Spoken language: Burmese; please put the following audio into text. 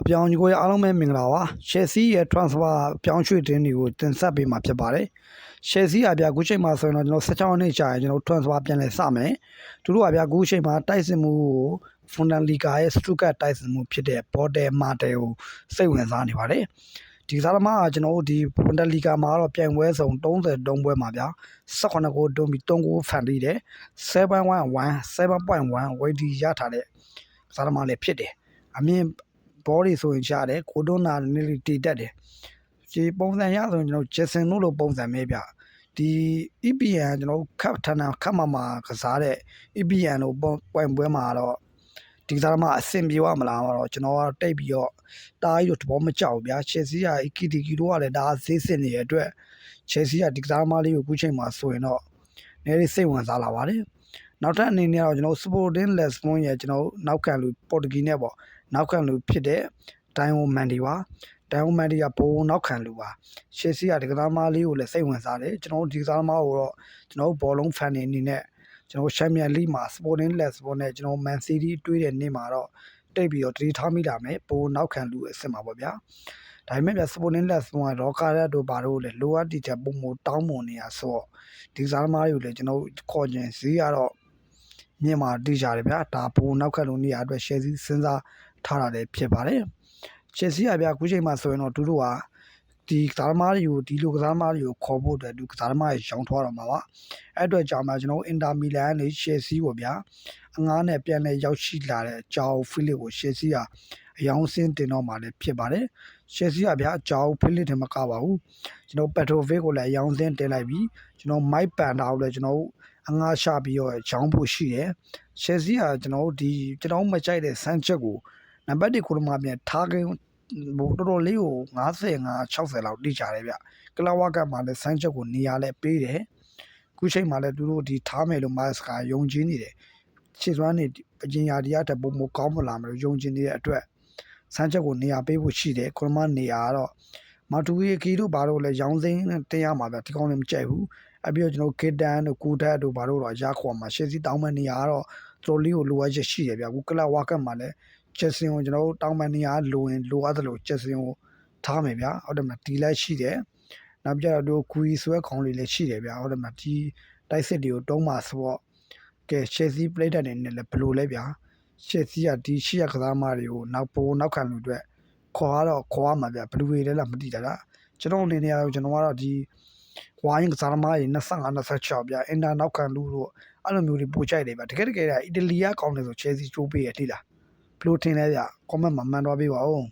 အပြောင်းအကိုရအားလုံးပဲမင်္ဂလာပါ Chelsea ရဲ့ transfer ပြောင်းရွှေ့တင်းတွေကိုတင်ဆက်ပေးမှာဖြစ်ပါတယ် Chelsea အပြအခုချိန်မှာဆိုရင်တော့ကျွန်တော်16နှစ်ကြာရင်ကျွန်တော် transfer ပြန်လည်စမယ်သူတို့အပြအခုချိန်မှာတိုက်စစ်မှုကို Fundaliga ရဲ့ Stuttgart တိုက်စစ်မှုဖြစ်တဲ့ Border Mate ကိုစိတ်ဝင်စားနေပါတယ်ဒီစားသမားကကျွန်တော်တို့ဒီ Bundesliga မှာတော့ပြိုင်ပွဲစုံ33ပွဲမှာဗျာ18ဂိုးတွန်းပြီး3ဂိုးဖန်တီးတယ်7.1 7.1 weight ရထားတဲ့စားသမားလည်းဖြစ်တယ်အမြင့် ဘောတွေဆိုရင်ရှားတယ်ကိုတွန်းနာနည်းလေးတည်တက်တယ်ဒီပုံစံရဆိုရင်ကျွန်တော်ဂျက်ဆင်တို့လိုပုံစံပဲဗျဒီ EPN ကျွန်တော်ခတ်ထန်ခတ်မမှာကစားတဲ့ EPN တို့ပွိုင်ပွဲမှာတော့ဒီစားသမားအဆင်ပြေသွားမလားတော့ကျွန်တော်ကတိတ်ပြီးတော့တားကြီးတို့သဘောမကျဘူးဗျာ Chelsea က KTK တို့ကလည်းဒါဈေးစစ်နေတဲ့အတွက် Chelsea ကဒီစားသမားလေးကိုအခုချိန်မှာဆိုရင်တော့နည်းနည်းစိတ်ဝင်စားလာပါတယ်နောက်ထပ်အနေနဲ့တော့ကျွန်တော် Sporting Lisbon ရဲ့ကျွန်တော်နောက်ခံလူပေါ်တူဂီနဲ့ပေါ့ နောက်ခံလူဖြစ်တဲ့ဒိုင်ဝမန်ဒီပါဒိုင်ဝမန်ဒီကဘိုးနောက်ခံလူပါရှေ့စီကဒီကစားသမားလေးကိုလည်းစိတ်ဝင်စားတယ်ကျွန်တော်တို့ဒီကစားသမားကိုတော့ကျွန်တော်တို့ဘောလုံးဖန်နေအနေနဲ့ကျွန်တော်ချန်ပီယံလိမှာ Sporting Lisbon နဲ့ကျွန်တော် Man City တွေ့တဲ့နေ့မှာတော့တိတ်ပြီးတော့တတိထားမိလာမယ်ဘိုးနောက်ခံလူအစ်စ်မှာပေါ့ဗျာဒါပေမဲ့ပြ Sporting Lisbon ကရောကာရက်တို့ဘာတို့လည်းလိုအပ်တီချက်ပုံမတောင်းမွန်နေရဆိုတော့ဒီကစားသမားတွေကိုလည်းကျွန်တော်ခေါ်ခြင်းဈေးကတော့မြင်မာတိကြတယ်ဗျာဒါဘိုးနောက်ခံလူနေရာအတွက် share စဉ်းစား ထားတာလည်းဖြစ်ပါတယ်။ Chelsea ကဗျာအခုချိန်မှာဆိုရင်တော့သူတို့ကဒီကစားသမားတွေကိုဒီလိုကစားသမားတွေကိုခေါ်ဖို့အတွက်ဒီကစားသမားတွေရောင်းထွားတော့မှာပါ။အဲ့အတွက်ကြောင့်မှကျွန်တော်အင်တာမီလန်နဲ့ Chelsea ကိုဗျာအငားနဲ့ပြန်လဲရောက်ရှိလာတဲ့ဂျာအိုဖီလစ်ကို Chelsea ကအယောင်းစင်းတင်တော့မှာလည်းဖြစ်ပါတယ်။ Chelsea ကဗျာဂျာအိုဖီလစ်တည်းမကပါဘူး။ကျွန်တော် Petrovic ကိုလည်းအယောင်းစင်းတင်လိုက်ပြီးကျွန်တော် Mike Panda ကိုလည်းကျွန်တော်အငားချပြီးတော့ရောင်းဖို့ရှိတယ်။ Chelsea ကကျွန်တော်ဒီကျွန်တော်မကြိုက်တဲ့ဆန်းချက်ကို နံပါတ်1ကိုလမပြန်ထားခင်းဟိုတော်တော်လေးကို55 60လောက်တိကျတယ်ဗျကလာဝကမှာလည်းဆိုင်းချက်ကိုနေရာလဲပေးတယ်ခုချိန်မှာလည်းသူတို့ဒီထားမယ်လို့မတ်စကာယုံကြည်နေတယ်ခြေစွမ်းနေပညာဒီရတဲ့ပုံမကောင်းမလာမလို့ယုံကြည်နေတဲ့အတွက်ဆိုင်းချက်ကိုနေရာပေးဖို့ရှိတယ်ကိုလမနေရာကတော့မတူရီကီတို့ဘာလို့လဲရောင်းစိမ်းတင်ရမှာဗျဒီကောင်းလည်းမကြိုက်ဘူးအပြီးတော့ကျွန်တော်ကေတန်တို့ကူတက်တို့ဘာလို့တော့ရခေါ်မှာရှေ့စီတောင်းမနေရာကတော့တော်လေးကိုလိုအပ်ချက်ရှိတယ်ဗျအခုကလဝကမှာလည်း ချက်စင်ကိုကျွန်တော်တို့တောင်းပန်နေရလိုရင်လိုအပ်သလိုချက်စင်ကိုထားမယ်ဗျာဟုတ်တယ်မဒီလိုက်ရှိတယ်နောက်ပြတော့ဂူရီဆွဲခေါင်းလေးလည်းရှိတယ်ဗျာဟုတ်တယ်မဒီတိုက်စစ်တွေကိုတုံးမှာဆိုတော့ကဲ Chelsea plate တဲ့နေလည်းဘယ်လိုလဲဗျာ Chelsea ကဒီရှိရကစားမတွေကိုနောက်ပိုနောက်ခံလူအတွက်ခေါ်ရတော့ခေါ်ရမှာဗျဘယ်လိုတွေလဲလားမသိတာလားကျွန်တော်အနေနဲ့ကတော့ကျွန်တော်ကတော့ဒီဝိုင်းကစားသမားတွေ25 26ဗျာအင်တာနောက်ခံလူတို့အဲ့လိုမျိုးတွေပို့ကြိုက်တယ်ဗျတကယ်တကယ်အီတလီကကောင်းတယ်ဆို Chelsea ချိုးပေးရတိလား ဘလို့ထင်လဲဗျ comment မှာမှန်သွားပေးပါဦး